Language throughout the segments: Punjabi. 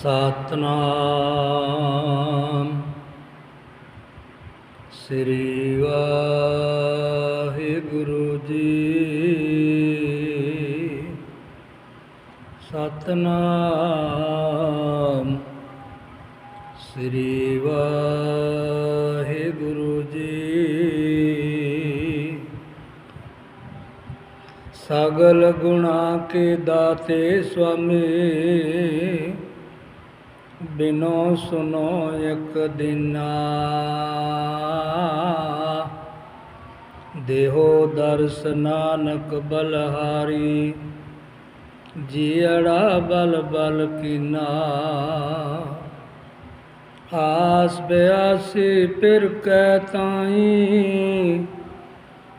ਸਤਨਾਮ। ਸ੍ਰੀ ਵਾਹਿਗੁਰੂ ਜੀ। ਸਤਨਾਮ। ਸ੍ਰੀ ਵਾਹਿਗੁਰੂ ਜੀ। ਸਗਲ ਗੁਣਾ ਕੇ ਦਾਤੇ ਸੁਆਮੀ ਬਿਨੋ ਸੁਨੋ ਇਕ ਦਿਨਾ। ਦੇਹੋ ਦਰਸ ਨਾਨਕ ਬਲਹਾਰੀ ਜੀੜਾ ਬਲ ਬਲ ਕੀਨਾ। ਆਸ ਬਿਆਸੀ ਪਿਰ ਕੈ ਤਾਈ,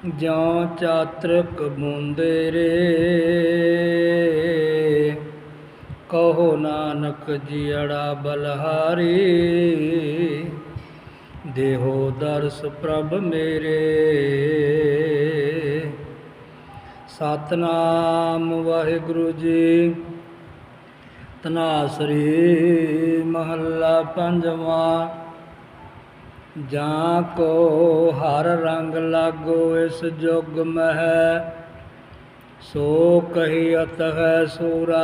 ਜਿਉ ਚਾਤਰਕ ਬੁੰਦੇ ਰੇ। ਕਹੋ ਨਾਨਕ ਜੀੜਾ ਬਲਹਾਰੀ, ਦੇਹੋ ਦਰਸ ਪ੍ਰਭ ਮੇਰੇ। ਸਤਨਾਮ ਵਾਹਿਗੁਰੂ ਜੀ ਤਨਾਸਰੀ ਮਹੱਲਾ ਪੰਜਵਾਂ, ਜਾਂ ਕੋ ਹਰ ਰੰਗ ਲਾਗੋ ਇਸ ਜੁਗ ਮਹਿ ਸੋ ਕਹੀਅਤ ਹੈ ਸੂਰਾ,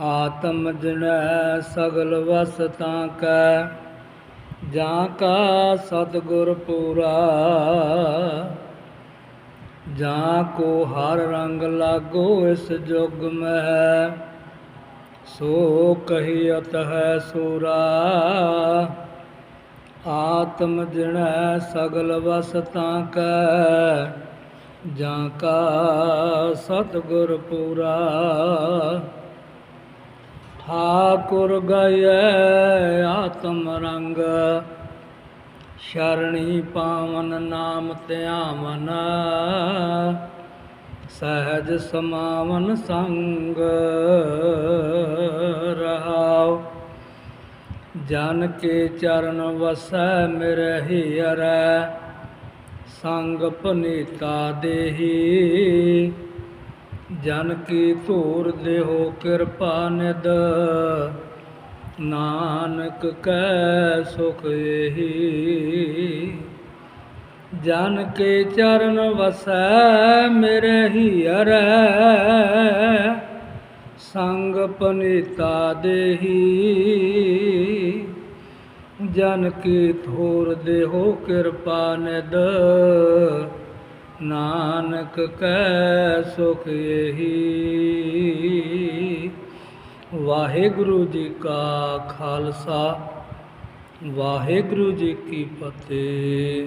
ਆਤਮ ਜਨੈ ਸਗਲ ਵਸ ਤਾਂ ਕੈ, ਜਾਂ ਕਾ ਸਤਗੁਰ ਪੂਰਾ, ਜਾਂ ਕੋ ਹਰ ਰੰਗ ਲਾਗੋ ਇਸ ਜੁਗ ਮਹਿ। ਸੋ ਕਹੀਅਤ ਹੈ ਸੂਰਾ, ਆਤਮ ਜਿਣੈ ਸਗਲ ਵਸ ਤਾਂ ਕੈ ਜਾਂ ਕਾ ਸਤਗੁਰ ਪੂਰਾ। ਠਾਕੁਰ ਗਏ ਆਤਮ ਰੰਗ, ਸ਼ਰਣੀ ਪਾਵਨ ਨਾਮ ਧਿਆਵਨ, ਸਹਿਜ ਸਮਾਵਨ ਸੰਗ ਰਹਾਉ। ਜਨ ਕੇ ਚਰਨ ਵਸੈ ਮਿਰਹਿ ਅਰੈ ਸੰਗ ਪਨੀਤਾ ਦੇਹੀ। ਜਨ ਕੀ ਧੂਰ ਦੇਹੋ ਕਿਰਪਾ ਨਿਦ ਨਾਨਕ ਕੈ ਸੁਖ ਏਹੀ। ਜਨ ਕੇ ਚਰਨ ਵਸੈ ਮੇਰੇ ਹੀਰੈ ਸੰਗ ਪਨੀਤਾ ਦੇਹੀ। ਜਨ ਕੀ ਥੋਰ ਦੇਹੋ ਕਿਰਪਾ ਨਿਦ ਨਾਨਕ ਕੈ ਸੁਖ ਏਹੀ। ਵਾਹਿਗੁਰੂ ਜੀ ਕਾ ਖਾਲਸਾ, ਵਾਹਿਗੁਰੂ ਜੀ ਕੀ ਫਤਿਹ।